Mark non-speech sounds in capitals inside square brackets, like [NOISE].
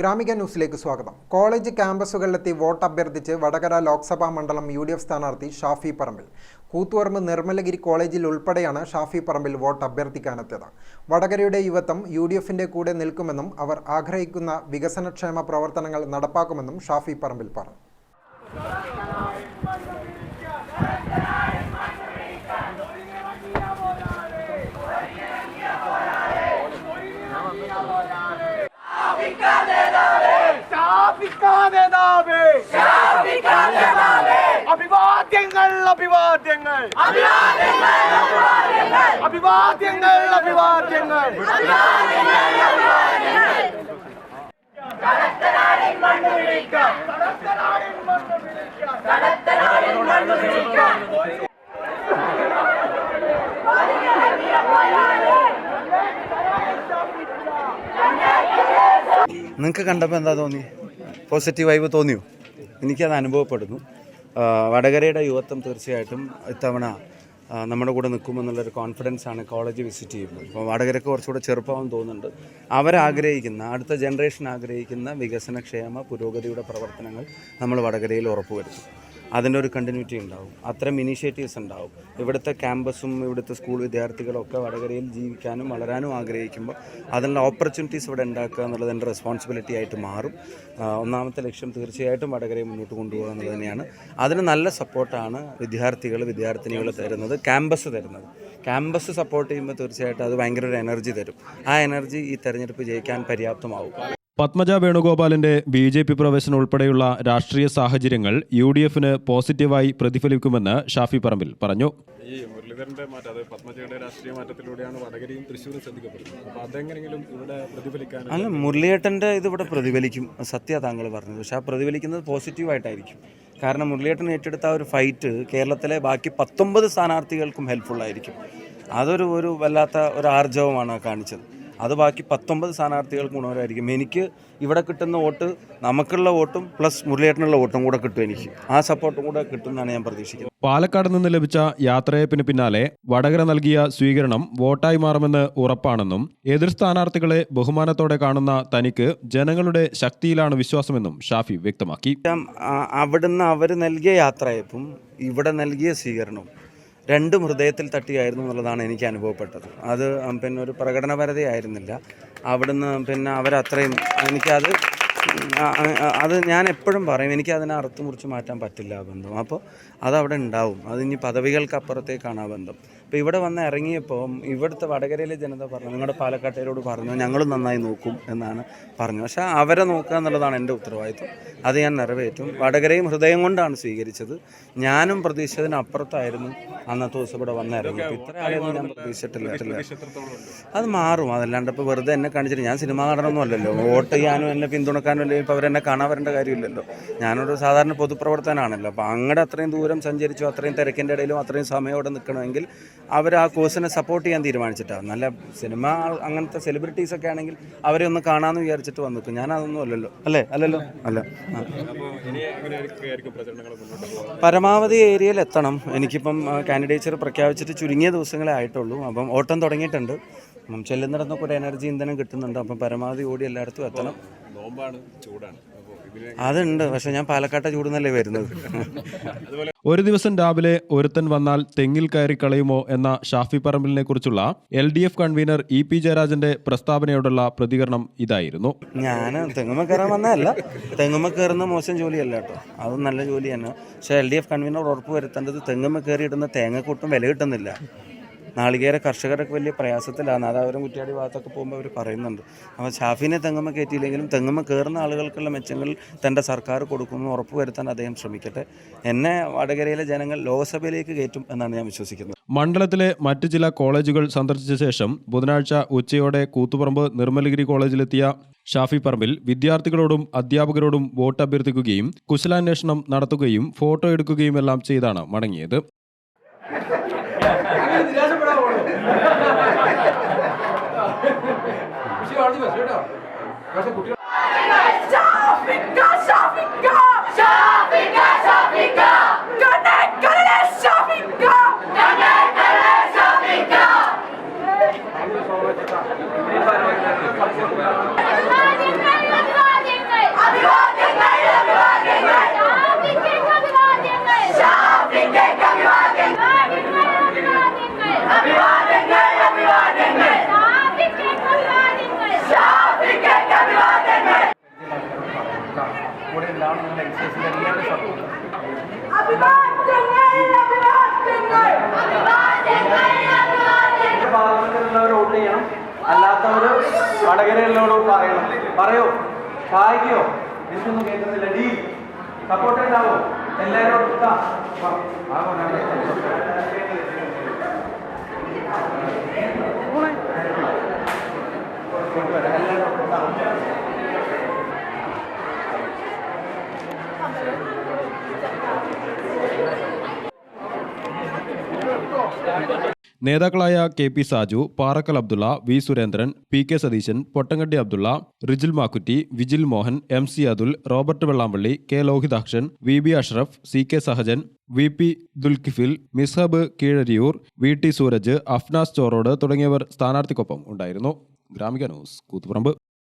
ഗ്രാമിക ന്യൂസിലേക്ക് സ്വാഗതം. കോളേജ് ക്യാമ്പസുകളിലെത്തി വോട്ട് അഭ്യർത്ഥിച്ച് വടകര ലോക്സഭാ മണ്ഡലം യു ഡി എഫ് സ്ഥാനാർത്ഥി ഷാഫി പറമ്പിൽ. കൂത്തുപറമ്പ് നിർമ്മലഗിരി കോളേജിൽ ഉൾപ്പെടെയാണ് ഷാഫി പറമ്പിൽ വോട്ട് അഭ്യർത്ഥിക്കാനെത്തിയത്. വടകരയുടെ യുവത്വം യു ഡി എഫിന്റെ കൂടെ നിൽക്കുമെന്നും അവർ ആഗ്രഹിക്കുന്ന വികസനക്ഷേമ പ്രവർത്തനങ്ങൾ നടപ്പാക്കുമെന്നും ഷാഫി പറമ്പിൽ പറഞ്ഞു. അഭിവാദ്യങ്ങൾ. അഭിവാദ്യങ്ങൾ അഭിവാദ്യങ്ങൾ. നിങ്ങൾക്ക് കണ്ടപ്പോൾ എന്താ തോന്നി? പോസിറ്റീവ് വൈബ് തോന്നിയോ? എനിക്കത് അനുഭവപ്പെടുന്നു. വടകരയുടെ യുവത്വം തീർച്ചയായിട്ടും ഇത്തവണ നമ്മുടെ കൂടെ നിൽക്കുമെന്നുള്ളൊരു കോൺഫിഡൻസ് ആണ് കോളേജ് വിസിറ്റ് ചെയ്യുമ്പോൾ ഇപ്പോൾ വടകരക്ക് കുറച്ചുകൂടെ ചെറുപ്പമാണെന്ന് തോന്നുന്നുണ്ട്. അവരാഗ്രഹിക്കുന്ന അടുത്ത ജനറേഷൻ ആഗ്രഹിക്കുന്ന വികസനക്ഷേമ പുരോഗതിയുടെ പ്രവർത്തനങ്ങൾ നമ്മൾ വടകരയിൽ ഉറപ്പുവരുത്തും. അതിന്റെ ഒരു കണ്ടിന്യൂറ്റി ഉണ്ടാവും. അത്തരം ഇനീഷ്യേറ്റീവ്സ് ഉണ്ടാവും. ഇവിടുത്തെ ക്യാമ്പസും ഇവിടുത്തെ സ്കൂൾ വിദ്യാർത്ഥികളൊക്കെ വടകരയിൽ ജീവിക്കാനും വളരാനും ആഗ്രഹിക്കുമ്പോൾ അതിനുള്ള ഓപ്പർച്യൂണിറ്റീസ് ഇവിടെ ഉണ്ടാക്കുക എന്നുള്ളത് എന്റെ റെസ്പോൺസിബിലിറ്റി ആയിട്ട് മാറും. ഒന്നാമത്തെ ലക്ഷ്യം തീർച്ചയായിട്ടും വടകരയെ മുന്നോട്ട് കൊണ്ടുപോകുക എന്നുള്ളത് തന്നെയാണ്. അതിന് നല്ല സപ്പോർട്ടാണ് വിദ്യാർത്ഥികൾ വിദ്യാർത്ഥിനികൾ തരുന്നത് ക്യാമ്പസ് തരുന്നത്. ക്യാമ്പസ് സപ്പോർട്ട് ചെയ്യുമ്പോൾ തീർച്ചയായിട്ടും അത് ഭയങ്കര ഒരു എനർജി തരും. ആ എനർജി ഈ തെരഞ്ഞെടുപ്പ് ജയിക്കാൻ പര്യാപ്തമാവും. പത്മജ വേണുഗോപാലിന്റെ ബി ജെ പി പ്രവേശനം ഉൾപ്പെടെയുള്ള രാഷ്ട്രീയ സാഹചര്യങ്ങൾ യു ഡി എഫിന് പോസിറ്റീവായി പ്രതിഫലിക്കുമെന്ന് ഷാഫി പറമ്പിൽ പറഞ്ഞു. ഈ മുരളീധരന്റെ മാറ്റം അത് പത്മജയുടെ രാഷ്ട്രീയ മാറ്റത്തിലൂടെയാണ് വടകരയും തൃശ്ശൂരും ശ്രദ്ധിക്കപ്പെടുന്നത്. അപ്പോൾ അതെങ്ങനെയെങ്കിലും ഇവിടെ പ്രതിഫലിക്കാൻ അല്ല മുരളിയേട്ടന്റെ ഇത് ഇവിടെ പ്രതിഫലിക്കും. സത്യ താങ്കൾ പറഞ്ഞത്. പക്ഷെ ആ പ്രതിഫലിക്കുന്നത് പോസിറ്റീവായിട്ടായിരിക്കും. കാരണം മുരളിയേട്ടൻ ഏറ്റെടുത്ത ആ ഒരു ഫൈറ്റ് കേരളത്തിലെ ബാക്കി പത്തൊമ്പത് സ്ഥാനാർത്ഥികൾക്കും ഹെൽപ്ഫുള്ളായിരിക്കും ആയിരിക്കും. അതൊരു ഒരു വല്ലാത്ത ഒരു ആർജവമാണ് കാണിച്ചത്. അത് ബാക്കി പത്തൊമ്പത് സ്ഥാനാർത്ഥികൾക്ക് ഗുണകരമായിരിക്കും. എനിക്ക് ഇവിടെ കിട്ടുന്ന വോട്ട് നമുക്കുള്ള വോട്ടും പ്ലസ് മുരളിയേട്ടനുള്ള വോട്ടും കൂടെ കിട്ടും എനിക്ക്. ആ സപ്പോർട്ടും കൂടെ കിട്ടുമെന്നാണ് ഞാൻ പ്രതീക്ഷിക്കുന്നത്. പാലക്കാട് നിന്ന് ലഭിച്ച യാത്രയപ്പിന് പിന്നാലെ വടകര നൽകിയ സ്വീകരണം വോട്ടായി മാറുമെന്ന് ഉറപ്പാണെന്നും എതിർ സ്ഥാനാർത്ഥികളെ ബഹുമാനത്തോടെ കാണുന്ന തനിക്ക് ജനങ്ങളുടെ ശക്തിയിലാണ് വിശ്വാസമെന്നും ഷാഫി വ്യക്തമാക്കി. അവിടുന്ന് അവർ നൽകിയ യാത്രയപ്പും ഇവിടെ നൽകിയ സ്വീകരണവും രണ്ടും ഹൃദയത്തിൽ തട്ടിയായിരുന്നു എന്നുള്ളതാണ് എനിക്ക് അനുഭവപ്പെട്ടത്. അത് പിന്നെ ഒരു പ്രകടനപരതി ആയിരുന്നില്ല. അവിടുന്ന് പിന്നെ അവരത്രയും എനിക്കത് അത് ഞാൻ എപ്പോഴും പറയും എനിക്ക് അതിനെ അറുത്ത് മുറിച്ച് മാറ്റാൻ പറ്റില്ല ആ ബന്ധം. അപ്പോൾ അതവിടെ ഉണ്ടാവും. അത് ഇനി പദവികൾക്കപ്പുറത്തേക്കാണ് ആ ബന്ധം. ഇപ്പോൾ ഇവിടെ വന്ന് ഇറങ്ങിയപ്പോൾ ഇവിടുത്തെ വടകരയിലെ ജനത പറഞ്ഞു നിങ്ങളുടെ പാലക്കാട്ടുകാരോട് പറഞ്ഞു ഞങ്ങളും നന്നായി നോക്കും എന്നാണ് പറഞ്ഞു. പക്ഷേ അവരെ നോക്കുക എന്നുള്ളതാണ് എന്റെ ഉത്തരവാദിത്വം. അത് ഞാൻ നിറവേറ്റും. വടകരയും ഹൃദയം കൊണ്ടാണ് സ്വീകരിച്ചത്. ഞാനും പ്രതീക്ഷിച്ചതിന് അപ്പുറത്തായിരുന്നു അന്നത്തെ ദിവസം ഇവിടെ വന്ന് ഇറങ്ങി ഇപ്പോൾ ഇത്ര ആളെയൊന്നും ഞാൻ പ്രതീക്ഷിച്ചിട്ടില്ല. അത് മാറും. അതല്ലാണ്ട് ഇപ്പോൾ വെറുതെ എന്നെ കാണിച്ചിട്ട് ഞാൻ സിനിമാ നടനൊന്നും അല്ലല്ലോ. വോട്ട് ചെയ്യാനും എന്നെ പിന്തുണക്കാനും അല്ലെങ്കിൽ ഇപ്പോൾ അവരെന്നെ കാണാൻ വരേണ്ട കാര്യമില്ലല്ലോ. ഞാനൊരു സാധാരണ പൊതുപ്രവർത്തനാണല്ലോ. അപ്പോൾ അങ്ങടെ അത്രയും ദൂരം സഞ്ചരിച്ചു അത്രയും തിരക്കിന്റെ ഇടയിലും അത്രയും സമയം അവിടെ നിൽക്കണമെങ്കിൽ അവർ ആ കോഴ്സിനെ സപ്പോർട്ട് ചെയ്യാൻ തീരുമാനിച്ചിട്ടാണ് നല്ല സിനിമ അങ്ങനത്തെ സെലിബ്രിറ്റീസ് ഒക്കെ ആണെങ്കിൽ അവരെ ഒന്ന് കാണാമെന്ന് വിചാരിച്ചിട്ട് വന്നു ഞാൻ അതൊന്നും അല്ലല്ലോ. അല്ലേ? അല്ലല്ലോ? അല്ല. പരമാവധി ഏരിയയിൽ എത്തണം. എനിക്കിപ്പം കാൻഡിഡേച്ചർ പ്രഖ്യാപിച്ചിട്ട് ചുരുങ്ങിയ ദിവസങ്ങളെ ആയിട്ടുള്ളൂ. അപ്പം ഓട്ടം തുടങ്ങിയിട്ടുണ്ട്. ചെല്ലുന്നിടത്തൊക്കെ ഒരു എനർജി ഇന്ധനം കിട്ടുന്നുണ്ട്. അപ്പം പരമാവധി ഓടി എല്ലായിടത്തും എത്തണം. നോമ്പാണ് ചൂടാണ്. അതുണ്ട്. പക്ഷെ ഞാൻ പാലക്കാട്ടെ ചൂടുന്നല്ലേ വരുന്നത്. ഒരു ദിവസം രാവിലെ ഒരുത്തൻ വന്നാൽ തെങ്ങിൽ കയറി കളയുമോ എന്ന ഷാഫി പറമ്പിലിനെ കുറിച്ചുള്ള L D F convener E P ജയരാജന്റെ പ്രസ്താവനയോടുള്ള പ്രതികരണം ഇതായിരുന്നു. ഞാൻ തെങ്ങുമ കയറാൻ വന്നതല്ല. തെങ്ങുമ കയറുന്ന മോശം ജോലിയല്ല കേട്ടോ. അതും നല്ല ജോലി തന്നെ പക്ഷേ എൽ ഡി എഫ് കൺവീനർ ഉറപ്പ് വരുത്തേണ്ടത് തെങ്ങുമ്മ കയറിയിടുന്ന തേങ്ങക്കൂട്ടും വില കിട്ടുന്നില്ല. നാളികേര കർഷകരൊക്കെ വലിയ പ്രയാസത്തിലാണ്. അത് അവരും കുറ്റിയാടി ഭാഗത്തൊക്കെ പോകുമ്പോൾ അവർ പറയുന്നുണ്ട്. അപ്പോൾ ഷാഫിനെ തെങ്ങമ്മ കയറ്റിയില്ലെങ്കിലും തെങ്ങമ്മ കയറുന്ന ആളുകൾക്കുള്ള മെച്ചങ്ങൾ തന്റെ സർക്കാർ കൊടുക്കുമെന്ന് ഉറപ്പ് വരുത്താൻ അദ്ദേഹം ശ്രമിക്കട്ടെ. എന്നെ വടകരയിലെ ജനങ്ങൾ ലോക്സഭയിലേക്ക് കയറ്റും എന്നാണ് ഞാൻ വിശ്വസിക്കുന്നത്. മണ്ഡലത്തിലെ മറ്റ് ചില കോളേജുകൾ സന്ദർശിച്ച ശേഷം ബുധനാഴ്ച ഉച്ചയോടെ കൂത്തുപറമ്പ് നിർമ്മലഗിരി കോളേജിലെത്തിയ ഷാഫി പറമ്പിൽ വിദ്യാർത്ഥികളോടും അധ്യാപകരോടും വോട്ട് അഭ്യർത്ഥിക്കുകയും കുശലാന്വേഷണം നടത്തുകയും ഫോട്ടോ എടുക്കുകയും എല്ലാം ചെയ്താണ് മടങ്ങിയത്. [LAUGHS] Shafika, പാർട്ടിയുടെ എക്സൈസിന്റെ എല്ലാവരും സപ്പോർട്ട് പാർലമെന്റിലുള്ളവർ വോട്ട് ചെയ്യണം അല്ലാത്തവർ വടകരയിലുള്ളവരോട് പറയണം. പറയോ? സഹായിക്കോ എനിക്കൊന്നും കേൾക്കുന്നില്ല ഡീ സപ്പോർട്ട് ഉണ്ടാവോ? എല്ലാവരോടും ഇതാ. വാ. ആ കൊണ്ടാണ് കൊണ്ടുവരാം. എല്ലാവരോടും ഇതാ. നേതാക്കളായ K P Saju Parakkal Abdulla V Surendran P K Satheesan Pottankandy Abdulla Rijil Makkutty Vijil Mohan M C Athul Robert Vellampally K Lohithakshan V B Ashraf C K Sahajan V P Dulkifil Misbah Keezhariyur V T Sooraj Afnas Chorode തുടങ്ങിയവർ സ്ഥാനാർത്ഥിക്കൊപ്പം ഉണ്ടായിരുന്നു. Gramika news Koothuparamba.